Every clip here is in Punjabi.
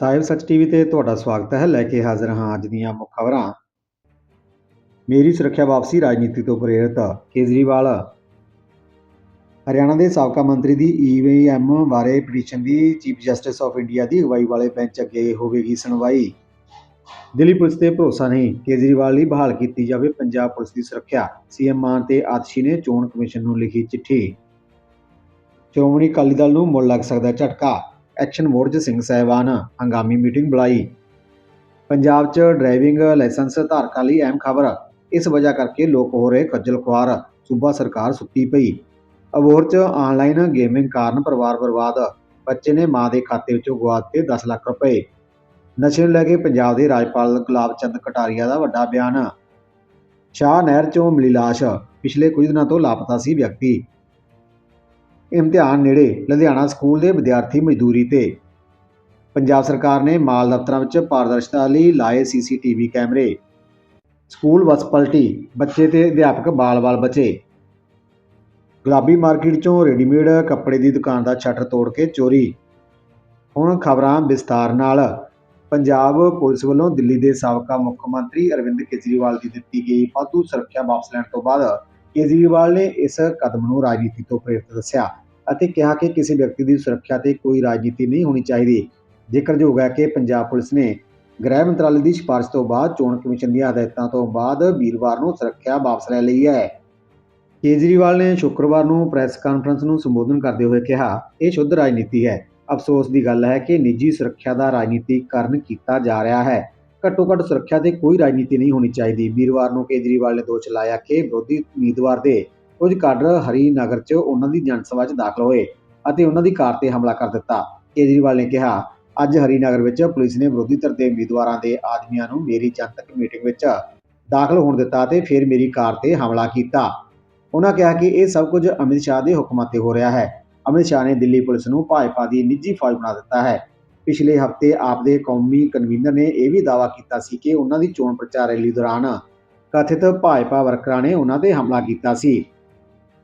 ਸਾਹਿਬ ਸੱਚ ਟੀਵੀ ਤੇ ਤੁਹਾਡਾ ਸਵਾਗਤ ਹੈ। ਲੈ ਕੇ ਹਾਜ਼ਰ ਹਾਂ ਅੱਜ ਦੀਆਂ ਮੁੱਖ ਖਬਰਾਂ। ਮੇਰੀ ਸੁਰੱਖਿਆ ਵਾਪਸੀ ਰਾਜਨੀਤੀ ਤੋਂ ਪ੍ਰੇਰਿਤ ਕੇਜਰੀਵਾਲ। ਹਰਿਆਣਾ ਦੇ ਸਾਬਕਾ ਮੰਤਰੀ ਦੀ ਈਵੀਐਮ ਬਾਰੇ ਪਟੀਸ਼ਨ ਦੀ ਚੀਫ ਜਸਟਿਸ ਆਫ ਇੰਡੀਆ ਦੀ ਅਗਵਾਈ ਵਾਲੇ ਬੈਂਚ ਅੱਗੇ ਹੋਵੇਗੀ ਸੁਣਵਾਈ। ਦਿੱਲੀ ਪੁਲਿਸ ਤੇ ਭਰੋਸਾ ਨਹੀਂ, ਕੇਜਰੀਵਾਲ ਲਈ ਬਹਾਲ ਕੀਤੀ ਜਾਵੇ ਪੰਜਾਬ ਪੁਲਿਸ ਦੀ ਸੁਰੱਖਿਆ। ਸੀਐਮ ਮਾਨ ਤੇ ਆਤਸ਼ੀ ਨੇ ਚੋਣ ਕਮਿਸ਼ਨ ਨੂੰ ਲਿਖੀ ਚਿੱਠੀ। ਸ਼੍ਰੋਮਣੀ ਅਕਾਲੀ ਦਲ ਨੂੰ ਮੁੜ ਲੱਗ ਸਕਦਾ ਝਟਕਾ। ਐਕਸ਼ਨ ਮੋਡ 'ਚ ਸਿੰਘ ਸਾਹਿਬਾਨ ਹੰਗਾਮੀ ਮੀਟਿੰਗ ਬੁਲਾਈ। ਪੰਜਾਬ 'ਚ ਡਰਾਈਵਿੰਗ ਲਾਇਸੈਂਸ ਧਾਰਕਾਂ ਲਈ ਅਹਿਮ ਖਬਰ। ਇਸ ਵਜ੍ਹਾ ਕਰਕੇ ਲੋਕ ਹੋ ਰਹੇ ਖੱਜਲ ਖੁਆਰ। ਸੂਬਾ ਸਰਕਾਰ ਸੁੱਤੀ ਪਈ। ਅਬੋਹਰ 'ਚ ਆਨਲਾਈਨ ਗੇਮਿੰਗ ਕਾਰਨ ਪਰਿਵਾਰ ਬਰਬਾਦ। ਬੱਚੇ ਨੇ ਮਾਂ ਦੇ ਖਾਤੇ ਵਿੱਚੋਂ ਗਵਾ ਦਿੱਤੇ 10 ਲੱਖ ਰੁਪਏ। ਨਸ਼ੇ ਨੂੰ ਲੈ ਕੇ ਪੰਜਾਬ ਦੇ ਰਾਜਪਾਲ ਗੁਲਾਬ ਚੰਦ ਕਟਾਰੀਆ ਦਾ ਵੱਡਾ ਬਿਆਨ। ਸ਼ਾਹ ਨਹਿਰ 'ਚੋਂ ਮਿਲੀ ਲਾਸ਼। ਪਿਛਲੇ ਕੁਝ ਦਿਨਾਂ ਤੋਂ ਲਾਪਤਾ ਸੀ ਵਿਅਕਤੀ। ਇਮਤਿਹਾਨ ਨੇੜੇ ਲੁਧਿਆਣਾ ਸਕੂਲ ਦੇ ਵਿਦਿਆਰਥੀ ਮਜ਼ਦੂਰੀ ਤੇ। ਪੰਜਾਬ ਸਰਕਾਰ ਨੇ ਮਾਲ ਦਫ਼ਤਰਾਂ ਵਿੱਚ ਪਾਰਦਰਸ਼ਤਾ ਲਈ ਲਾਏ ਸੀਸੀਟੀਵੀ ਕੈਮਰੇ। ਸਕੂਲ ਬੱਸ ਪਲਟੀ, ਬੱਚੇ ਤੇ ਅਧਿਆਪਕ ਬਾਲ-ਬਾਲ ਬਚੇ। ਗੁਲਾਬੀ ਮਾਰਕੀਟ ਚੋਂ ਰੈਡੀਮੇਡ ਕੱਪੜੇ ਦੀ ਦੁਕਾਨ ਦਾ ਸ਼ਟਰ ਤੋੜ ਕੇ ਚੋਰੀ। ਹੁਣ ਖਬਰਾਂ ਵਿਸਥਾਰ ਨਾਲ। ਪੰਜਾਬ ਪੁਲਿਸ ਵੱਲੋਂ ਦਿੱਲੀ ਦੇ ਸਾਬਕਾ ਮੁੱਖ ਮੰਤਰੀ ਅਰਵਿੰਦ ਕੇਜਰੀਵਾਲ ਦੀ ਦਿੱਤੀ ਗਈ ਵਾਧੂ ਸੁਰੱਖਿਆ ਵਾਪਸ ਲੈਣ ਤੋਂ ਬਾਅਦ ਕੇਜਰੀਵਾਲ ਨੇ ਇਸ ਕਦਮ ਨੂੰ ਰਾਜਨੀਤੀ ਤੋਂ ਪ੍ਰੇਰਿਤ ਦੱਸਿਆ। ਅਤੇ ਕਿਹਾ ਕਿ ਕਿਸੇ ਵਿਅਕਤੀ ਦੀ ਸੁਰੱਖਿਆ ਤੇ ਕੋਈ ਰਾਜਨੀਤੀ ਨਹੀਂ ਹੋਣੀ ਚਾਹੀਦੀ। ਜ਼ਿਕਰਯੋਗ ਹੈ ਕਿ ਪੰਜਾਬ ਪੁਲਿਸ ਨੇ ਗ੍ਰਹਿ ਮੰਤਰਾਲੇ ਦੀ ਸਿਫਾਰਿਸ਼ ਤੋਂ ਬਾਅਦ ਚੋਣ ਕਮਿਸ਼ਨ ਦੀਆਂ ਹਦਾਇਤਾਂ ਤੋਂ ਬਾਅਦ ਵੀਰਵਾਰ ਨੂੰ ਸੁਰੱਖਿਆ ਵਾਪਸ ਲੈ ਲਈ ਹੈ। ਕੇਜਰੀਵਾਲ ਨੇ ਸ਼ੁੱਕਰਵਾਰ ਨੂੰ ਪ੍ਰੈਸ ਕਾਨਫਰੰਸ ਨੂੰ ਸੰਬੋਧਨ ਕਰਦੇ ਹੋਏ ਕਿਹਾ, ਇਹ ਸ਼ੁੱਧ ਰਾਜਨੀਤੀ ਹੈ। ਅਫਸੋਸ ਦੀ ਗੱਲ ਹੈ ਕਿ ਨਿੱਜੀ ਸੁਰੱਖਿਆ ਦਾ ਰਾਜਨੀਤੀਕਰਨ ਕੀਤਾ ਜਾ ਰਿਹਾ ਹੈ। ਘੱਟੋ ਘੱਟ ਸੁਰੱਖਿਆ ਤੇ ਕੋਈ ਰਾਜਨੀਤੀ ਨਹੀਂ ਹੋਣੀ ਚਾਹੀਦੀ। ਵੀਰਵਾਰ ਨੂੰ ਕੇਜਰੀਵਾਲ ਨੇ ਦੋਸ਼ ਲਾਇਆ ਕਿ ਵਿਰੋਧੀ ਉਮੀਦਵਾਰ ਦੇ ਕੁਝ ਕਾਡਰ ਹਰੀਨਗਰ 'ਚ ਉਹਨਾਂ ਦੀ ਜਨਸਭਾ 'ਚ ਦਾਖਲ ਹੋਏ ਅਤੇ ਉਹਨਾਂ ਦੀ ਕਾਰ ਤੇ ਹਮਲਾ ਕਰ ਦਿੱਤਾ। ਕੇਜਰੀਵਾਲ ਨੇ ਕਿਹਾ, ਅੱਜ ਹਰੀਨਗਰ ਵਿੱਚ ਪੁਲਿਸ ਨੇ ਵਿਰੋਧੀ ਧਿਰ ਦੇ ਉਮੀਦਵਾਰਾਂ ਦੇ ਆਦਮੀਆਂ ਨੂੰ ਮੇਰੀ ਜਨਤਕ ਮੀਟਿੰਗ ਵਿੱਚ ਦਾਖਲ ਹੋਣ ਦਿੱਤਾ ਤੇ ਫਿਰ ਮੇਰੀ ਕਾਰ ਤੇ ਹਮਲਾ ਕੀਤਾ। ਉਹਨਾਂ ਕਿਹਾ ਕਿ ਇਹ ਸਭ ਕੁਝ ਅਮਿਤ ਸ਼ਾਹ ਦੇ ਹੁਕਮਾਂ ਤੇ ਹੋ ਰਿਹਾ ਹੈ। ਅਮਿਤ ਸ਼ਾਹ ਨੇ ਦਿੱਲੀ ਪੁਲਿਸ ਨੂੰ ਭਾਜਪਾ ਦੀ ਨਿੱਜੀ ਫੌਜ ਬਣਾ ਦਿੱਤਾ ਹੈ। ਪਿਛਲੇ ਹਫ਼ਤੇ ਆਪ ਦੇ ਕੌਮੀ ਕਨਵੀਨਰ ਨੇ ਇਹ ਵੀ ਦਾਅਵਾ ਕੀਤਾ ਸੀ ਕਿ ਉਹਨਾਂ ਦੀ ਚੋਣ ਪ੍ਰਚਾਰ ਰੈਲੀ ਦੌਰਾਨ ਕਥਿਤ ਭਾਜਪਾ ਵਰਕਰਾਂ ਨੇ ਉਹਨਾਂ ਤੇ ਹਮਲਾ ਕੀਤਾ ਸੀ।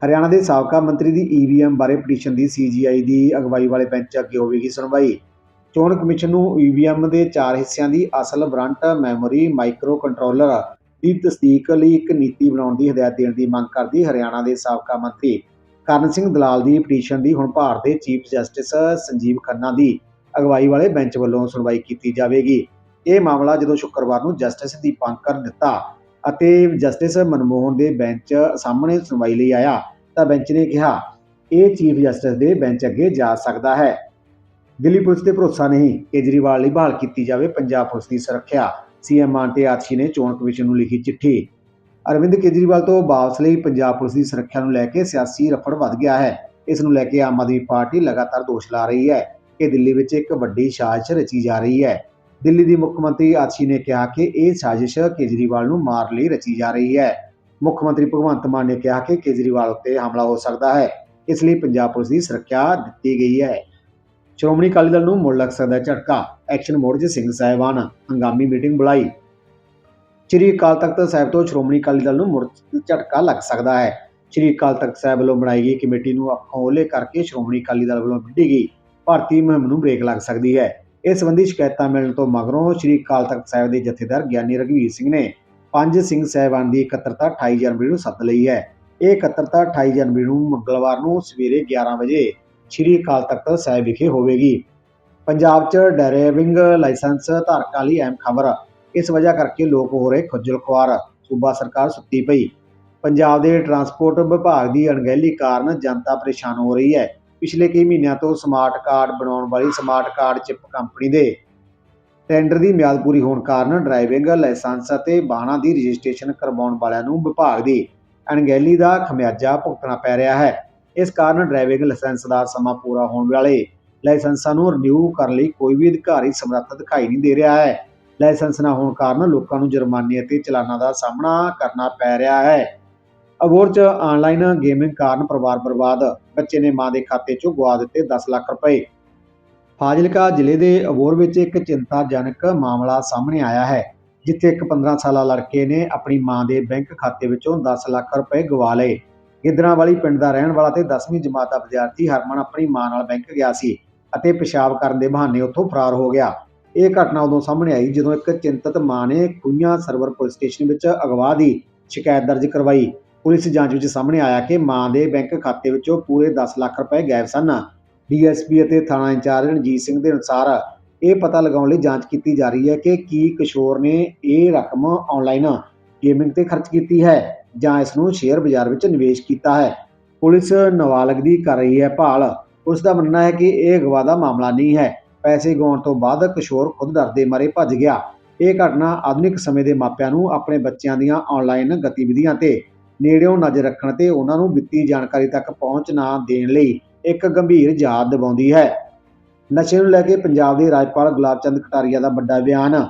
ਹਰਿਆਣਾ ਦੇ ਸਾਬਕਾ ਮੰਤਰੀ ਦੀ ਈਵੀਐਮ ਬਾਰੇ ਪਟੀਸ਼ਨ ਦੀ ਸੀਜੀਆਈ ਦੀ ਅਗਵਾਈ ਵਾਲੇ ਬੈਂਚ ਅੱਗੇ ਹੋਵੇਗੀ ਸੁਣਵਾਈ। ਚੋਣ ਕਮਿਸ਼ਨ ਨੂੰ ਈਵੀਐਮ ਦੇ ਚਾਰ ਹਿੱਸਿਆਂ ਦੀ ਅਸਲ ਬ੍ਰੰਟ, ਮੈਮੋਰੀ ਮਾਈਕਰੋ ਕੰਟਰੋਲਰ ਦੀ ਤਸਦੀਕ ਲਈ ਇੱਕ ਨੀਤੀ ਬਣਾਉਣ ਦੀ ਹਦਾਇਤ ਦੇਣ ਦੀ ਮੰਗ ਕਰਦੀ ਹਰਿਆਣਾ ਦੇ ਸਾਬਕਾ ਮੰਤਰੀ ਕਰਨ ਸਿੰਘ ਦਲਾਲ ਦੀ ਪਟੀਸ਼ਨ ਦੀ ਹੁਣ ਭਾਰਤ ਦੇ ਚੀਫ ਜਸਟਿਸ ਸੰਜੀਵ ਖੰਨਾ ਦੀ ਅਗਵਾਈ ਵਾਲੇ ਬੈਂਚ ਵੱਲੋਂ ਸੁਣਵਾਈ ਕੀਤੀ ਜਾਵੇਗੀ। ਇਹ ਮਾਮਲਾ ਜਦੋਂ ਸ਼ੁੱਕਰਵਾਰ ਨੂੰ ਜਸਟਿਸ ਦੀਪੰਕਰ ਦਿੱਤਾ ਅਤੇ ਜਸਟਿਸ ਮਨਮੋਹਨ ਦੇ ਬੈਂਚ ਸਾਹਮਣੇ ਸੁਣਵਾਈ ਲਈ ਆਇਆ। ਤਾਂ ਬੈਂਚ ਨੇ ਕਿਹਾ, ਇਹ ਚੀਫ ਜਸਟਿਸ ਦੇ ਬੈਂਚ ਅੱਗੇ ਜਾ ਸਕਦਾ ਹੈ। ਦਿੱਲੀ ਪੁਲਿਸ ਤੇ ਭਰੋਸਾ ਨਹੀਂ, ਕੇਜਰੀਵਾਲ ਲਈ ਬਹਾਲ ਕੀਤੀ ਜਾਵੇ ਪੰਜਾਬ ਪੁਲਿਸ ਦੀ ਸੁਰੱਖਿਆ। ਸੀਐਮ ਮਾਨ ਤੇ ਆਤਸ਼ੀ ਨੇ ਚੋਣ ਕਮਿਸ਼ਨ ਨੂੰ ਲਿਖੀ ਚਿੱਠੀ। ਅਰਵਿੰਦ ਕੇਜਰੀਵਾਲ ਤੋਂ ਵਾਪਸ ਲਈ ਪੰਜਾਬ ਪੁਲਿਸ ਦੀ ਸੁਰੱਖਿਆ ਨੂੰ ਲੈ ਕੇ ਸਿਆਸੀ ਰਫੜ ਵੱਧ ਗਿਆ ਹੈ। ਇਸ ਨੂੰ ਲੈ ਕੇ ਆਮ ਆਦਮੀ ਪਾਰਟੀ ਲਗਾਤਾਰ ਦੋਸ਼ ਲਾ ਰਹੀ ਹੈ ਕਿ ਦਿੱਲੀ ਵਿੱਚ ਇੱਕ ਵੱਡੀ ਸਾਜ਼ਿਸ਼ ਰਚੀ ਜਾ ਰਹੀ ਹੈ। ਦਿੱਲੀ ਦੀ ਮੁੱਖ ਮੰਤਰੀ ਆਤਸ਼ੀ ਨੇ ਕਿਹਾ ਕਿ ਇਹ ਸਾਜ਼ਿਸ਼ ਕੇਜਰੀਵਾਲ ਨੂੰ ਮਾਰ ਲਈ ਰਚੀ ਜਾ ਰਹੀ ਹੈ। ਮੁੱਖ ਮੰਤਰੀ ਭਗਵੰਤ ਮਾਨ ਨੇ ਕਿਹਾ ਕਿ ਕੇਜਰੀਵਾਲ ਉੱਤੇ ਹਮਲਾ ਹੋ ਸਕਦਾ ਹੈ। ਇਸ ਲਈ ਪੰਜਾਬ ਪੁਲਿਸ ਦੀ ਸੁਰੱਖਿਆ ਦਿੱਤੀ ਗਈ ਹੈ। ਸ਼੍ਰੋਮਣੀ ਅਕਾਲੀ ਦਲ ਨੂੰ ਮੁੜ ਲੱਗ ਸਕਦਾ ਝਟਕਾ। ਐਕਸ਼ਨ ਮੋਡ 'ਚ ਸਿੰਘ ਸਾਹਿਬਾਨ, ਹੰਗਾਮੀ ਮੀਟਿੰਗ ਬੁਲਾਈ। ਸ਼੍ਰੀ ਅਕਾਲ ਤਖਤ ਸਾਹਿਬ ਤੋਂ ਸ਼੍ਰੋਮਣੀ ਅਕਾਲੀ ਦਲ ਨੂੰ ਮੁੜ ਝਟਕਾ ਲੱਗ ਸਕਦਾ ਹੈ। ਸ਼੍ਰੀ ਅਕਾਲ ਤਖਤ ਸਾਹਿਬ ਵੱਲੋਂ ਬਣਾਈ ਗਈ ਕਮੇਟੀ ਨੂੰ ਅੱਖੋਂ ਓਲੇ ਕਰਕੇ ਸ਼੍ਰੋਮਣੀ ਅਕਾਲੀ ਦਲ ਵੱਲੋਂ ਵਿੱਢੀ ਗਈ। ਭਾਰਤੀ ਮੁਹਿੰਮ ਨੂੰ ਬ੍ਰੇਕ ਲੱਗ ਸਕਦੀ ਹੈ। ਇਸ ਸੰਬੰਧੀ ਸ਼ਿਕਾਇਤਾਂ ਮਿਲਣ ਤੋਂ ਮਗਰੋਂ ਸ਼੍ਰੀ ਅਕਾਲ ਤਖਤ ਸਾਹਿਬ ਦੇ ਜਥੇਦਾਰ ਗਿਆਨੀ ਰਘਵੀਰ ਸਿੰਘ ਨੇ ਪੰਜ ਸਿੰਘ ਸਾਹਿਬਾਨ ਦੀ ਇਕੱਤਰਤਾ 28 ਜਨਵਰੀ ਨੂੰ ਸੱਦ ਲਈ ਹੈ। ਇਹ ਇਕੱਤਰਤਾ 28 ਜਨਵਰੀ ਨੂੰ ਮੰਗਲਵਾਰ ਨੂੰ ਸਵੇਰੇ 11 ਵਜੇ ਸ਼੍ਰੀ ਅਕਾਲ ਤਖਤ ਸਾਹਿਬ ਵਿਖੇ ਹੋਵੇਗੀ। ਪੰਜਾਬ 'ਚ ਡਰਾਈਵਿੰਗ ਲਾਇਸੈਂਸ ਧਾਰਕਾਂ ਲਈ ਅਹਿਮ ਖਬਰ। ਇਸ ਵਜ੍ਹਾ ਕਰਕੇ ਲੋਕ ਹੋ ਰਹੇ ਖੱਜਲ ਖੁਆਰ ਸੂਬਾ ਸਰਕਾਰ ਸੁੱਤੀ ਪਈ। ਪੰਜਾਬ ਦੇ ਟਰਾਂਸਪੋਰਟ ਵਿਭਾਗ ਦੀ ਅਣਗਹਿਲੀ ਕਾਰਨ ਜਨਤਾ ਪਰੇਸ਼ਾਨ ਹੋ ਰਹੀ ਹੈ। ਪਿਛਲੇ ਕਈ ਮਹੀਨਿਆਂ ਤੋਂ ਸਮਾਰਟ ਕਾਰਡ ਬਣਾਉਣ ਵਾਲੀ ਸਮਾਰਟ ਕਾਰਡ ਚਿਪ ਕੰਪਨੀ ਦੇ ਟੈਂਡਰ ਦੀ ਮਿਆਦ ਪੂਰੀ ਹੋਣ ਕਾਰਨ ਡਰਾਈਵਿੰਗ ਲਾਇਸੈਂਸ ਅਤੇ ਵਾਹਨਾਂ ਦੀ ਰਜਿਸਟ੍ਰੇਸ਼ਨ ਕਰਵਾਉਣ ਵਾਲਿਆਂ ਨੂੰ ਵਿਭਾਗ ਦੀ ਅਣਗਹਿਲੀ ਦਾ ਖਮਿਆਜਾ ਭੁਗਤਣਾ ਪੈ ਰਿਹਾ ਹੈ। ਇਸ ਕਾਰਨ ਡਰਾਈਵਿੰਗ ਲਾਇਸੈਂਸ ਦਾ ਸਮਾਂ ਪੂਰਾ ਹੋਣ ਵਾਲੇ ਲਾਇਸੈਂਸਾਂ ਨੂੰ ਰਿਨਿਊ ਕਰਨ ਲਈ ਕੋਈ ਵੀ ਅਧਿਕਾਰੀ ਸਮਰੱਥ ਦਿਖਾਈ ਨਹੀਂ ਦੇ ਰਿਹਾ ਹੈ। ਲਾਇਸੈਂਸ ਨਾ ਹੋਣ ਕਾਰਨ ਲੋਕਾਂ ਨੂੰ ਜੁਰਮਾਨੇ ਅਤੇ ਚਲਾਨਾਂ ਦਾ ਸਾਹਮਣਾ ਕਰਨਾ ਪੈ ਰਿਹਾ ਹੈ। ਅਬੋਰ 'ਚ ਆਨਲਾਈਨ ਗੇਮਿੰਗ ਕਾਰਨ ਪਰਿਵਾਰ ਬਰਬਾਦ, ਬੱਚੇ ਨੇ ਮਾਂ ਦੇ ਖਾਤੇ 'ਚੋਂ ਗਵਾ ਦਿੱਤੇ 10 ਲੱਖ ਰੁਪਏ। ਫਾਜ਼ਿਲਕਾ ਜ਼ਿਲ੍ਹੇ ਦੇ ਅਬੋਰ ਵਿੱਚ ਇੱਕ ਚਿੰਤਾਜਨਕ ਮਾਮਲਾ ਸਾਹਮਣੇ ਆਇਆ ਹੈ, ਜਿੱਥੇ ਇੱਕ 15 ਸਾਲਾ ਲੜਕੇ ਨੇ ਆਪਣੀ ਮਾਂ ਦੇ ਬੈਂਕ ਖਾਤੇ ਵਿੱਚੋਂ 10 ਲੱਖ ਰੁਪਏ ਗਵਾ ਲਏ। ਗਿੱਦੜਾਂਵਾਲੀ ਪਿੰਡ ਦਾ ਰਹਿਣ ਵਾਲਾ ਤੇ 10ਵੀਂ ਜਮਾਤ ਦਾ ਵਿਦਿਆਰਥੀ ਹਰਮਨ ਆਪਣੀ ਮਾਂ ਨਾਲ ਬੈਂਕ ਗਿਆ ਸੀ ਅਤੇ ਪਿਸ਼ਾਬ ਕਰਨ ਦੇ ਬਹਾਨੇ ਉੱਥੋਂ ਫਰਾਰ ਹੋ ਗਿਆ। ਇਹ ਘਟਨਾ ਉਦੋਂ ਸਾਹਮਣੇ ਆਈ ਜਦੋਂ ਇੱਕ ਚਿੰਤਤ ਮਾਂ ਨੇ ਖੂਈਆਂ ਸਰਵਰ ਪੁਲਿਸ ਸਟੇਸ਼ਨ ਵਿੱਚ ਅਗਵਾ ਦੀ ਸ਼ਿਕਾਇਤ ਦਰਜ ਕਰਵਾਈ। ਪੁਲਿਸ ਜਾਂਚ ਵਿੱਚ ਸਾਹਮਣੇ ਆਇਆ ਕਿ ਮਾਂ ਦੇ ਬੈਂਕ ਖਾਤੇ ਵਿੱਚੋਂ ਪੂਰੇ 10 ਲੱਖ ਰੁਪਏ ਗਾਇਬ ਸਨ। ਡੀਐਸਪੀ ਅਤੇ ਥਾਣਾ ਇੰਚਾਰਜ ਰਣਜੀਤ ਸਿੰਘ ਦੇ ਅਨੁਸਾਰ ਇਹ ਪਤਾ ਲਗਾਉਣ ਲਈ ਜਾਂਚ ਕੀਤੀ ਜਾ ਰਹੀ ਹੈ ਕਿ ਕੀ ਕਿਸ਼ੋਰ ਨੇ ਇਹ ਰਕਮ ਆਨਲਾਈਨ ਗੇਮਿੰਗ ਤੇ ਖਰਚ ਕੀਤੀ ਹੈ ਜਾਂ ਇਸ ਨੂੰ ਸ਼ੇਅਰ ਬਾਜ਼ਾਰ ਵਿੱਚ ਨਿਵੇਸ਼ ਕੀਤਾ ਹੈ। ਪੁਲਿਸ ਨਾਬਾਲਗ ਦੀ ਕਰ ਰਹੀ ਹੈ ਭਾਲ। ਉਸ ਦਾ ਮੰਨਣਾ ਹੈ ਕਿ ਇਹ ਅਗਵਾ ਦਾ ਮਾਮਲਾ ਨਹੀਂ ਹੈ। ਪੈਸੇ ਗਵਾਉਣ ਤੋਂ ਬਾਅਦ ਕਿਸ਼ੋਰ ਖੁਦ ਡਰਦੇ ਮਾਰੇ ਭੱਜ ਗਿਆ। ਇਹ ਘਟਨਾ ਆਧੁਨਿਕ ਸਮੇਂ ਦੇ ਮਾਪਿਆਂ ਨੂੰ ਆਪਣੇ ਬੱਚਿਆਂ ਦੀਆਂ ਆਨਲਾਈਨ ਗਤੀਵਿਧੀਆਂ ਤੇ ਨੇੜਿਓਂ ਨਜ਼ਰ ਰੱਖਣ ਤੇ ਉਹਨਾਂ ਨੂੰ ਵਿੱਤੀ ਜਾਣਕਾਰੀ ਤੱਕ ਪਹੁੰਚ ਨਾ ਦੇਣ ਲਈ ਇੱਕ ਗੰਭੀਰ ਯਾਦ ਦਿਵਾਉਂਦੀ ਹੈ। ਨਸ਼ੇ ਨੂੰ ਲੈ ਕੇ ਪੰਜਾਬ ਦੇ ਰਾਜਪਾਲ ਗੁਲਾਬ ਚੰਦ ਕਟਾਰੀਆ ਦਾ ਵੱਡਾ ਬਿਆਨ।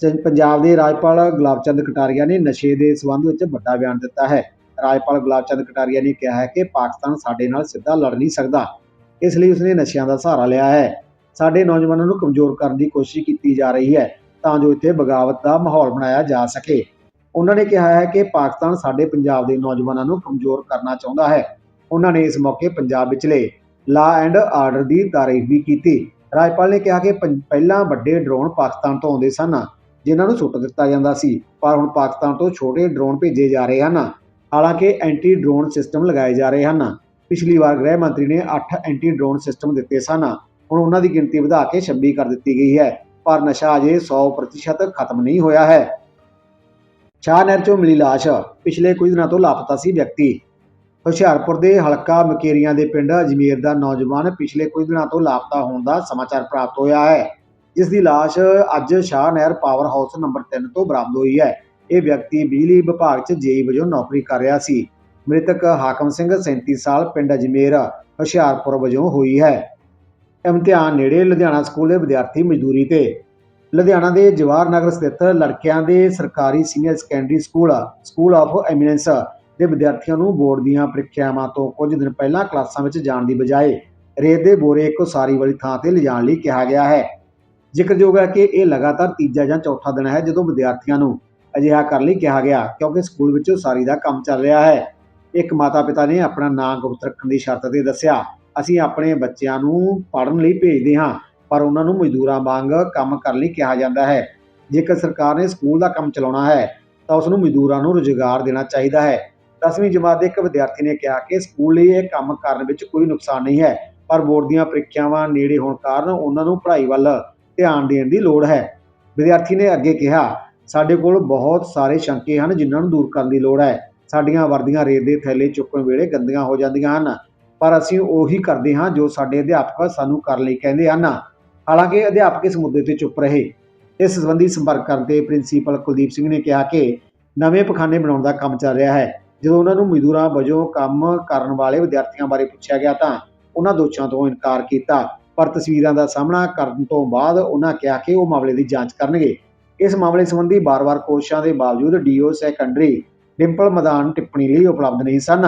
ਚ- ਪੰਜਾਬ ਦੇ ਰਾਜਪਾਲ ਗੁਲਾਬ ਚੰਦ ਕਟਾਰੀਆ ਨੇ ਨਸ਼ੇ ਦੇ ਸਬੰਧ ਵਿੱਚ ਵੱਡਾ ਬਿਆਨ ਦਿੱਤਾ ਹੈ। ਰਾਜਪਾਲ ਗੁਲਾਬ ਚੰਦ ਕਟਾਰੀਆ ਨੇ ਕਿਹਾ ਹੈ ਕਿ ਪਾਕਿਸਤਾਨ ਸਾਡੇ ਨਾਲ ਸਿੱਧਾ ਲੜ ਨਹੀਂ ਸਕਦਾ। ਇਸ ਲਈ ਉਸਨੇ ਨਸ਼ਿਆਂ ਦਾ ਸਹਾਰਾ ਲਿਆ ਹੈ। ਸਾਡੇ ਨੌਜਵਾਨਾਂ ਨੂੰ ਕਮਜ਼ੋਰ ਕਰਨ ਦੀ ਕੋਸ਼ਿਸ਼ ਕੀਤੀ ਜਾ ਰਹੀ ਹੈ ਤਾਂ ਜੋ ਇੱਥੇ ਬਗਾਵਤ ਦਾ ਮਾਹੌਲ ਬਣਾਇਆ ਜਾ ਸਕੇ। ਉਹਨਾਂ ਨੇ ਕਿਹਾ ਹੈ ਕਿ ਪਾਕਿਸਤਾਨ ਸਾਡੇ ਪੰਜਾਬ ਦੇ ਨੌਜਵਾਨਾਂ ਨੂੰ ਕਮਜ਼ੋਰ ਕਰਨਾ ਚਾਹੁੰਦਾ ਹੈ। ਉਹਨਾਂ ਨੇ ਇਸ ਮੌਕੇ ਪੰਜਾਬ ਵਿਚਲੇ ਲਾ ਐਂਡ ਆਰਡਰ ਦੀ ਤਾਰੀਫ ਵੀ ਕੀਤੀ। ਰਾਜਪਾਲ ਨੇ ਕਿਹਾ ਕਿ ਪੰ- ਪਹਿਲਾਂ ਵੱਡੇ ਡਰੋਨ ਪਾਕਿਸਤਾਨ ਤੋਂ ਆਉਂਦੇ ਸਨ, ਜਿਨ੍ਹਾਂ ਨੂੰ ਸੁੱਟ ਦਿੱਤਾ ਜਾਂਦਾ ਸੀ, ਪਰ ਹੁਣ ਪਾਕਿਸਤਾਨ ਤੋਂ ਛੋਟੇ ਡਰੋਨ ਭੇਜੇ ਜਾ ਰਹੇ ਹਨ। ਹਾਲਾਂਕਿ ਐਂਟੀ ਡਰੋਨ ਸਿਸਟਮ ਲਗਾਏ ਜਾ ਰਹੇ ਹਨ। ਪਿਛਲੀ ਵਾਰ ਗ੍ਰਹਿ ਮੰਤਰੀ ਨੇ 8 ਐਂਟੀ ਡਰੋਨ ਸਿਸਟਮ ਦਿੱਤੇ ਸਨ। ਹੁਣ ਉਹਨਾਂ ਦੀ ਗਿਣਤੀ ਵਧਾ ਕੇ 26 ਕਰ ਦਿੱਤੀ ਗਈ ਹੈ, ਪਰ ਨਸ਼ਾ ਅਜੇ 100% ਖਤਮ ਨਹੀਂ ਹੋਇਆ ਹੈ। ਸ਼ਾਹ ਨਹਿਰ ਚੋਂ ਮਿਲੀ ਲਾਸ਼। ਪਿਛਲੇ ਕੁਝ ਦਿਨਾਂ ਤੋਂ ਲਾਪਤਾ ਸੀ ਵਿਅਕਤੀ। ਹੁਸ਼ਿਆਰਪੁਰ ਦੇ ਹਲਕਾ ਮਕੇਰੀਆਂ ਦੇ ਪਿੰਡ ਅਜਮੇਰ ਦਾ ਨੌਜਵਾਨ ਪਿਛਲੇ ਕੁਝ ਦਿਨਾਂ ਤੋਂ ਲਾਪਤਾ ਹੋਣ ਦਾ ਸਮਾਚਾਰ ਪ੍ਰਾਪਤ ਹੋਇਆ ਹੈ। ਜਿਸ ਦੀ ਲਾਸ਼ ਅੱਜ ਸ਼ਾਹ ਨਹਿਰ ਪਾਵਰ ਹਾਊਸ ਨੰਬਰ 3 ਤੋਂ ਬਰਾਮਦ ਹੋਈ ਹੈ। ਇਹ ਵਿਅਕਤੀ ਬਿਜਲੀ ਵਿਭਾਗ 'ਚ ਜੇਈ ਵਜੋਂ ਨੌਕਰੀ ਕਰ ਰਿਹਾ ਸੀ। ਮ੍ਰਿਤਕ ਹਾਕਮ ਸਿੰਘ 37 ਸਾਲ ਪਿੰਡ ਅਜਮੇਰ, ਹੁਸ਼ਿਆਰਪੁਰ ਵਜੋਂ ਹੋਈ ਹੈ। ਇਮਤਿਹਾਨ ਨੇੜੇ ਲੁਧਿਆਣਾ ਸਕੂਲ ਦੇ ਵਿਦਿਆਰਥੀ ਮਜ਼ਦੂਰੀ ਤੇ। ਲੁਧਿਆਣਾ ਦੇ ਜਵਾਹਰ ਨਗਰ ਸਥਿਤ ਲੜਕਿਆਂ ਦੇ ਸਰਕਾਰੀ senior secondary school school of eminence ਦੇ ਵਿਦਿਆਰਥੀਆਂ ਨੂੰ ਬੋਰਡ ਦੀਆਂ ਪ੍ਰੀਖਿਆਵਾਂ ਤੋਂ ਕੁਝ ਦਿਨ ਪਹਿਲਾਂ ਕਲਾਸਾਂ ਵਿੱਚ ਜਾਣ ਦੀ ਬਜਾਏ ਰੇਤ ਦੇ ਬੋਰੇ ਇੱਕ ਉਸਾਰੀ ਵਾਲੀ ਥਾਂ ਤੇ ਲਿਜਾਣ ਲਈ ਕਿਹਾ ਗਿਆ ਹੈ। ਜ਼ਿਕਰਯੋਗ ਹੈ ਕਿ ਇਹ ਲਗਾਤਾਰ ਤੀਜਾ ਜਾਂ ਚੌਥਾ ਦਿਨ ਹੈ ਜਦੋਂ ਵਿਦਿਆਰਥੀਆਂ ਨੂੰ ਅਜਿਹਾ ਕਰਨ ਲਈ ਕਿਹਾ ਗਿਆ, ਕਿਉਂਕਿ ਸਕੂਲ ਵਿੱਚ ਉਸਾਰੀ ਦਾ ਕੰਮ ਚੱਲ ਰਿਹਾ ਹੈ। ਇੱਕ ਮਾਤਾ ਪਿਤਾ ਨੇ ਆਪਣਾ ਨਾਂ ਗੁਪਤ ਰੱਖਣ ਦੀ ਸ਼ਰਤ ਤੇ ਦੱਸਿਆ, ਅਸੀਂ ਆਪਣੇ ਬੱਚਿਆਂ ਨੂੰ ਪੜ੍ਹਨ ਲਈ ਭੇਜਦੇ ਹਾਂ, ਪਰ ਉਹਨਾਂ ਨੂੰ ਮਜ਼ਦੂਰਾਂ ਵਾਂਗ ਕੰਮ ਕਰਨ ਲਈ ਕਿਹਾ ਜਾਂਦਾ ਹੈ। ਜੇਕਰ ਸਰਕਾਰ ਨੇ ਸਕੂਲ ਦਾ ਕੰਮ ਚਲਾਉਣਾ ਹੈ, ਤਾਂ ਉਸ ਨੂੰ ਮਜ਼ਦੂਰਾਂ ਨੂੰ ਰੁਜ਼ਗਾਰ ਦੇਣਾ ਚਾਹੀਦਾ ਹੈ। 10ਵੀਂ ਜਮਾਤ ਦੇ ਇੱਕ ਵਿਦਿਆਰਥੀ ਨੇ ਕਿਹਾ ਕਿ ਸਕੂਲ ਲਈ ਇਹ ਕੰਮ ਕਰਨ ਵਿੱਚ ਕੋਈ ਨੁਕਸਾਨ ਨਹੀਂ ਹੈ, ਪਰ ਬੋਰਡ ਦੀਆਂ ਪ੍ਰੀਖਿਆਵਾਂ ਨੇੜੇ ਹੋਣ ਕਾਰਨ ਉਹਨਾਂ ਨੂੰ ਪੜ੍ਹਾਈ ਵੱਲ ਧਿਆਨ ਦੇਣ ਦੀ ਲੋੜ ਹੈ। ਵਿਦਿਆਰਥੀ ਨੇ ਅੱਗੇ ਕਿਹਾ, ਸਾਡੇ ਕੋਲ ਬਹੁਤ ਸਾਰੇ ਸ਼ੰਕੇ ਹਨ ਜਿਨ੍ਹਾਂ ਨੂੰ ਦੂਰ ਕਰਨ ਦੀ ਲੋੜ ਹੈ। ਸਾਡੀਆਂ ਵਰਦੀਆਂ ਰੇਤ ਦੇ ਥੈਲੇ ਚੁੱਕਣ ਵੇਲੇ ਗੰਦੀਆਂ ਹੋ ਜਾਂਦੀਆਂ ਹਨ, ਪਰ ਅਸੀਂ ਉਹੀ ਕਰਦੇ ਹਾਂ ਜੋ ਸਾਡੇ ਅਧਿਆਪਕ ਸਾਨੂੰ ਕਰਨ ਲਈ ਕਹਿੰਦੇ ਹਨ। ਹਾਲਾਂਕਿ ਅਧਿਆਪਕ ਇਸ ਮੁੱਦੇ ਤੇ ਚੁੱਪ ਰਹੇ। ਇਸ ਸੰਬੰਧੀ ਸੰਪਰਕ ਕਰਨ ਤੇ ਪ੍ਰਿੰਸੀਪਲ ਕੁਲਦੀਪ ਸਿੰਘ ਨੇ ਕਿਹਾ ਕਿ ਨਵੇਂ ਪਖਾਨੇ ਬਣਾਉਣ ਦਾ ਕੰਮ ਚੱਲ ਰਿਹਾ ਹੈ। ਜਦੋਂ ਉਹਨਾਂ ਨੂੰ ਮਜ਼ਦੂਰਾਂ ਵਜੋਂ ਕੰਮ ਕਰਨ ਵਾਲੇ ਵਿਦਿਆਰਥੀਆਂ ਬਾਰੇ ਪੁੱਛਿਆ ਗਿਆ ਤਾਂ ਉਹਨਾਂ ਦੋਸ਼ਾਂ ਤੋਂ ਇਨਕਾਰ ਕੀਤਾ। ਪਰ ਤਸਵੀਰਾਂ ਦਾ ਸਾਹਮਣਾ ਕਰਨ ਤੋਂ ਬਾਅਦ ਉਹਨਾਂ ਕਿਹਾ ਕਿ ਉਹ ਮਾਮਲੇ ਦੀ ਜਾਂਚ ਕਰਨਗੇ। ਇਸ ਮਾਮਲੇ ਸੰਬੰਧੀ ਬਾਰ-ਬਾਰ ਕੋਸ਼ਿਸ਼ਾਂ ਦੇ ਬਾਵਜੂਦ ਡੀਓ ਸੈਕੰਡਰੀ ਡਿੰਪਲ ਮੈਦਾਨ ਟਿੱਪਣੀ ਲਈ ਉਪਲਬਧ ਨਹੀਂ ਸਨ।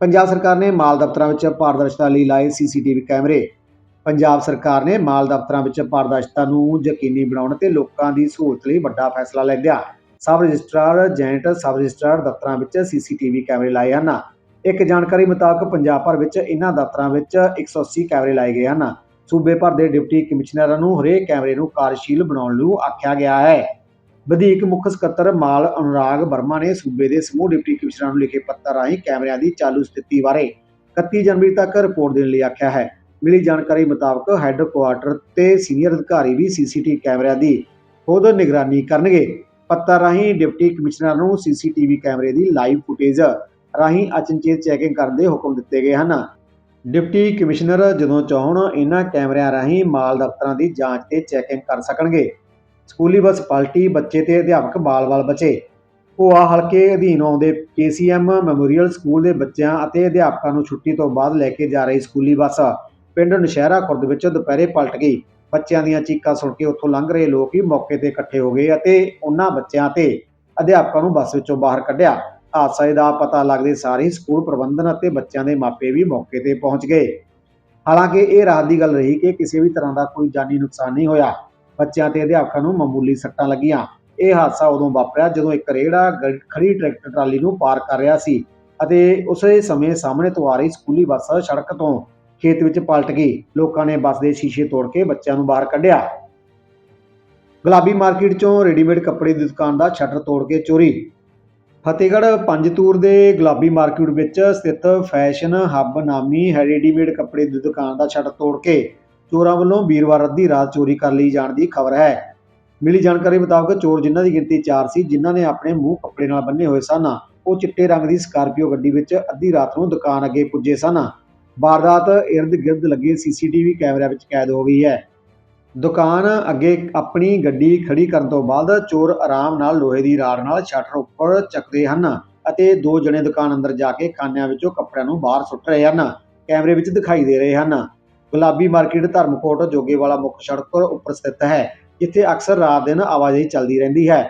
ਪੰਜਾਬ ਸਰਕਾਰ ਨੇ ਮਾਲ ਦਫ਼ਤਰਾਂ ਵਿੱਚ ਪਾਰਦਰਸ਼ਤਾ ਲਈ ਲਾਏ ਸੀਸੀਟੀਵੀ ਕੈਮਰੇ। ਪੰਜਾਬ ਸਰਕਾਰ ਨੇ ਮਾਲ ਦਫ਼ਤਰਾਂ ਵਿੱਚ ਪਾਰਦਰਸ਼ਤਾ ਨੂੰ ਯਕੀਨੀ ਬਣਾਉਣ ਤੇ ਲੋਕਾਂ ਦੀ ਸਹੂਲਤ ਲਈ ਵੱਡਾ ਫੈਸਲਾ ਲੈ ਲਿਆ। ਸਬ ਰਜਿਸਟਰਾਰ, ਜੈਂਟ ਸਬ ਰਜਿਸਟਰਾਰ ਦਫ਼ਤਰਾਂ ਵਿੱਚ ਸੀਸੀਟੀਵੀ ਕੈਮਰੇ ਲਾਏ ਹਨ। ਇੱਕ ਜਾਣਕਾਰੀ ਮੁਤਾਬਕ ਪੰਜਾਬ ਭਰ ਵਿੱਚ ਇਹਨਾਂ ਦਫ਼ਤਰਾਂ ਵਿੱਚ 180 ਕੈਮਰੇ ਲਾਏ ਗਏ ਹਨ। ਸੂਬੇ ਭਰ ਦੇ ਡਿਪਟੀ ਕਮਿਸ਼ਨਰਾਂ ਨੂੰ ਹਰੇਕ ਕੈਮਰੇ ਨੂੰ ਕਾਰਜਸ਼ੀਲ ਬਣਾਉਣ ਨੂੰ ਆਖਿਆ ਗਿਆ ਹੈ। ਵਧੀਕ ਮੁੱਖ ਸਕੱਤਰ ਮਾਲ ਅਨੁਰਾਗ ਵਰਮਾ ਨੇ ਸੂਬੇ ਦੇ ਸਮੂਹ ਡਿਪਟੀ ਕਮਿਸ਼ਨਰਾਂ ਨੂੰ ਲਿਖੇ ਪੱਤਰ ਰਾਹੀਂ ਕੈਮਰਿਆਂ ਦੀ ਚਾਲੂ ਸਥਿਤੀ ਬਾਰੇ 31 ਜਨਵਰੀ ਤੱਕ ਰਿਪੋਰਟ ਦੇਣ ਲਈ ਆਖਿਆ ਹੈ। ਮਿਲੀ ਜਾਣਕਾਰੀ ਮੁਤਾਬਕ ਹੈੱਡਕੁਆਰਟਰ ਤੇ ਸੀਨੀਅਰ ਅਧਿਕਾਰੀ ਵੀ ਸੀਸੀਟੀਵੀ ਕੈਮਰਿਆਂ ਦੀ ਖੁਦ ਨਿਗਰਾਨੀ ਕਰਨਗੇ। ਪੱਤਰ ਰਾਹੀਂ ਡਿਪਟੀ ਕਮਿਸ਼ਨਰ ਨੂੰ ਸੀਸੀਟੀਵੀ ਕੈਮਰੇ ਦੀ ਲਾਈਵ ਫੁਟੇਜ ਰਾਹੀਂ ਅਚਨਚੇਤ ਚੈਕਿੰਗ ਕਰਨ ਦੇ ਹੁਕਮ ਦਿੱਤੇ ਗਏ ਹਨ। ਡਿਪਟੀ ਕਮਿਸ਼ਨਰ ਜਦੋਂ ਚਾਹਣ ਇਹਨਾਂ ਕੈਮਰਿਆਂ ਰਾਹੀਂ ਮਾਲ ਦਫ਼ਤਰਾਂ ਦੀ ਜਾਂਚ ਤੇ ਚੈਕਿੰਗ ਕਰ ਸਕਣਗੇ। ਸਕੂਲੀ ਬੱਸ ਪਲਟੀ, ਬੱਚੇ ਤੇ ਅਧਿਆਪਕ ਬਾਲ-ਬਾਲ ਬਚੇ। ਭੋਆ ਹਲਕੇ ਅਧੀਨ ਆਉਂਦੇ ਕੇਸੀਐਮ ਮੈਮੋਰੀਅਲ ਸਕੂਲ ਦੇ ਬੱਚਿਆਂ ਅਤੇ ਅਧਿਆਪਕਾਂ ਨੂੰ ਛੁੱਟੀ ਤੋਂ ਬਾਅਦ ਲੈ ਕੇ ਜਾ ਰਹੀ ਸਕੂਲੀ ਬੱਸ ਪਿੰਡ ਨਸ਼ਹਿਰਾ ਖੁਰਦ ਵਿੱਚ ਦੁਪਹਿਰੇ ਪਲਟ ਗਈ। ਬੱਚਿਆਂ ਦੀਆਂ ਚੀਕਾਂ ਸੁਣ ਕੇ ਉੱਥੋਂ ਲੰਘ ਰਹੇ ਲੋਕ ਹੀ ਮੌਕੇ ਤੇ ਇਕੱਠੇ ਹੋ ਗਏ ਅਤੇ ਉਹਨਾਂ ਬੱਚਿਆਂ ਤੇ ਅਧਿਆਪਕਾਂ ਨੂੰ ਬੱਸ ਵਿੱਚੋਂ ਬਾਹਰ ਕੱਢਿਆ। ਹਾਦਸੇ ਦਾ ਪਤਾ ਲੱਗਦੇ ਸਾਰੇ ਸਕੂਲ ਪ੍ਰਬੰਧਨ ਅਤੇ ਬੱਚਿਆਂ ਦੇ ਮਾਪੇ ਵੀ ਮੌਕੇ ਤੇ ਪਹੁੰਚ ਗਏ। ਹਾਲਾਂਕਿ ਇਹ ਰਾਤ ਦੀ ਗੱਲ ਰਹੀ ਕਿ ਕਿਸੇ ਵੀ ਤਰ੍ਹਾਂ ਦਾ ਕੋਈ ਜਾਨੀ ਨੁਕਸਾਨ ਨਹੀਂ ਹੋਇਆ। ਬੱਚਿਆਂ ਤੇ ਅਧਿਆਪਕਾਂ ਨੂੰ ਮਾਮੂਲੀ ਸੱਟਾਂ ਲੱਗੀਆਂ। ਇਹ ਹਾਦਸਾ ਉਦੋਂ ਵਾਪਰਿਆ ਜਦੋਂ ਇੱਕ ਰੇੜਾ ਗ- ਖੜੀ ਟਰੈਕਟਰ ਟਰਾਲੀ ਨੂੰ ਪਾਰ ਕਰ ਰਿਹਾ ਸੀ ਅਤੇ ਉਸੇ ਸਮੇਂ ਸਾਹਮਣੇ ਤੋਂ ਆ ਰਹੀ ਸਕੂਲੀ ਬੱਸ ਸੜਕ ਤੋਂ ਖੇਤ ਵਿੱਚ ਪਲਟ ਗਈ। ਲੋਕਾਂ ਨੇ ਬੱਸ ਦੇ ਸ਼ੀਸ਼ੇ ਤੋੜ ਕੇ ਬੱਚਿਆਂ ਨੂੰ ਬਾਹਰ ਕੱਢਿਆ। ਗੁਲਾਬੀ ਮਾਰਕੀਟ ਚੋਂ ਰੈਡੀਮੇਡ ਕੱਪੜੇ ਦੀ ਦੁਕਾਨ ਦਾ ਸ਼ਟਰ ਤੋੜ ਕੇ ਚੋਰੀ। ਫਤਿਹਗੜ੍ਹ ਪੰਜਤੂਰ ਦੇ ਗੁਲਾਬੀ ਮਾਰਕੀਟ ਵਿੱਚ ਸਥਿਤ ਫੈਸ਼ਨ ਹੱਬ ਨਾਮੀ ਹੈ ਰੈਡੀਮੇਡ ਕੱਪੜੇ ਦੀ ਦੁਕਾਨ ਦਾ ਸ਼ਟਰ ਤੋੜ ਕੇ ਚੋਰਾਂ ਵੱਲੋਂ ਵੀਰਵਾਰ ਅੱਧੀ ਰਾਤ ਚੋਰੀ ਕਰ ਲਈ ਜਾਣ ਦੀ ਖਬਰ ਹੈ। ਮਿਲੀ ਜਾਣਕਾਰੀ ਮੁਤਾਬਕ ਚੋਰ ਜਿਨ੍ਹਾਂ ਦੀ ਗਿਣਤੀ 4 ਸੀ, ਜਿਨ੍ਹਾਂ ਨੇ ਆਪਣੇ ਮੂੰਹ ਕੱਪੜੇ ਨਾਲ ਬੰਨੇ ਹੋਏ ਸਨ, ਉਹ ਚਿੱਟੇ ਰੰਗ ਦੀ ਸਕਾਰਪੀਓ ਗੱਡੀ ਵਿੱਚ ਅੱਧੀ ਰਾਤ ਨੂੰ ਦੁਕਾਨ ਅੱਗੇ ਪੁੱਜੇ ਸਨ। ਵਾਰਦਾਤ ਇਰਦ-ਗਿਰਦ ਲੱਗੇ ਸੀਸੀਟੀਵੀ ਕੈਮਰਿਆਂ ਵਿੱਚ ਕੈਦ ਹੋ ਗਈ ਹੈ। ਦੁਕਾਨ ਅੱਗੇ ਆਪਣੀ ਗੱਡੀ ਖੜੀ ਕਰਨ ਤੋਂ ਬਾਅਦ ਚੋਰ ਆਰਾਮ ਨਾਲ ਲੋਹੇ ਦੀ ਰਾੜ ਨਾਲ ਸ਼ਟਰ ਉੱਪਰ ਚੱਕਦੇ ਹਨ ਅਤੇ ਦੋ ਜਣੇ ਦੁਕਾਨ ਅੰਦਰ ਜਾ ਕੇ ਖਾਨਿਆਂ ਵਿੱਚੋਂ ਕੱਪੜਿਆਂ ਨੂੰ ਬਾਹਰ ਸੁੱਟ ਰਹੇ ਹਨ। ਕੈਮਰੇ ਵਿੱਚ ਦਿਖਾਈ ਦੇ ਰਹੇ ਹਨ। ਗੁਲਾਬੀ ਮਾਰਕੀਟ ਧਰਮਕੋਟ ਜੋਗੇਵਾਲਾ ਮੁੱਖ ਸੜਕ ਉੱਪਰ ਸਥਿਤ ਹੈ, ਜਿੱਥੇ ਅਕਸਰ ਰਾਤ ਦਿਨ ਆਵਾਜਾਈ ਚੱਲਦੀ ਰਹਿੰਦੀ ਹੈ।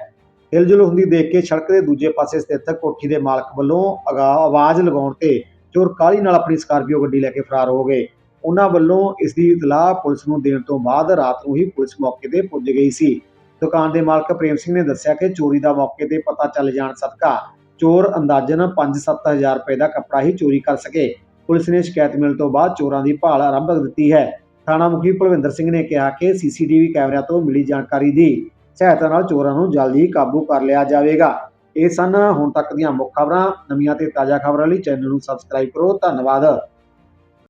ਹਿਲਜੁਲ ਹੁੰਦੀ ਦੇਖ ਕੇ ਸੜਕ ਦੇ ਦੂਜੇ ਪਾਸੇ ਸਥਿਤ ਕੋਠੀ ਦੇ ਮਾਲਕ ਵੱਲੋਂ ਅਗਾ ਆਵਾਜ਼ ਲਗਾਉਣ ਤੇ ਚੋਰ ਕਾਹਲੀ ਨਾਲ ਆਪਣੀ ਸਕਾਰਪੀਓ ਗੱਡੀ ਲੈ ਕੇ ਫਰਾਰ ਹੋ ਗਏ। ਉਹਨਾਂ ਵੱਲੋਂ ਇਸ ਦੀ ਇਤਲਾਹ ਪੁਲਿਸ ਨੂੰ ਦੇਣ ਤੋਂ ਬਾਅਦ ਰਾਤ ਨੂੰ ਹੀ ਪੁਲਿਸ ਮੌਕੇ ਤੇ ਪੁੱਜ ਗਈ ਸੀ। ਦੁਕਾਨ ਦੇ ਮਾਲਕ ਪ੍ਰੇਮ ਸਿੰਘ ਨੇ ਦੱਸਿਆ ਕਿ ਚੋਰੀ ਦਾ ਮੌਕੇ ਤੇ ਪਤਾ ਚੱਲ ਜਾਣ ਸਦਕਾ ਚੋਰ ਅੰਦਾਜ਼ਨ 5-7000 ਰੁਪਏ ਦਾ ਕੱਪੜਾ ਹੀ ਚੋਰੀ ਕਰ ਸਕੇ। ਪੁਲਿਸ ਨੇ ਸ਼ਿਕਾਇਤ ਮਿਲਣ ਤੋਂ ਬਾਅਦ ਚੋਰਾਂ ਦੀ ਭਾਲ ਆਰੰਭ ਕਰ ਦਿੱਤੀ ਹੈ। ਥਾਣਾ ਮੁਖੀ ਭਲਵਿੰਦਰ ਸਿੰਘ ਨੇ ਕਿਹਾ ਕਿ ਸੀਸੀਟੀਵੀ ਕੈਮਰਿਆਂ ਤੋਂ ਮਿਲੀ ਜਾਣਕਾਰੀ ਦੀ ਸਹਾਇਤਾ ਨਾਲ ਚੋਰਾਂ ਨੂੰ ਜਲਦੀ ਹੀ ਕਾਬੂ ਕਰ ਲਿਆ ਜਾਵੇਗਾ। ਇਹ ਸਨ ਹੁਣ ਤੱਕ ਦੀਆਂ ਮੁੱਖ ਖਬਰਾਂ। ਨਵੀਆਂ ਤੇ ਤਾਜ਼ਾ ਖਬਰਾਂ ਲਈ ਚੈਨਲ ਨੂੰ ਸਬਸਕ੍ਰਾਈਬ ਕਰੋ। ਧੰਨਵਾਦ।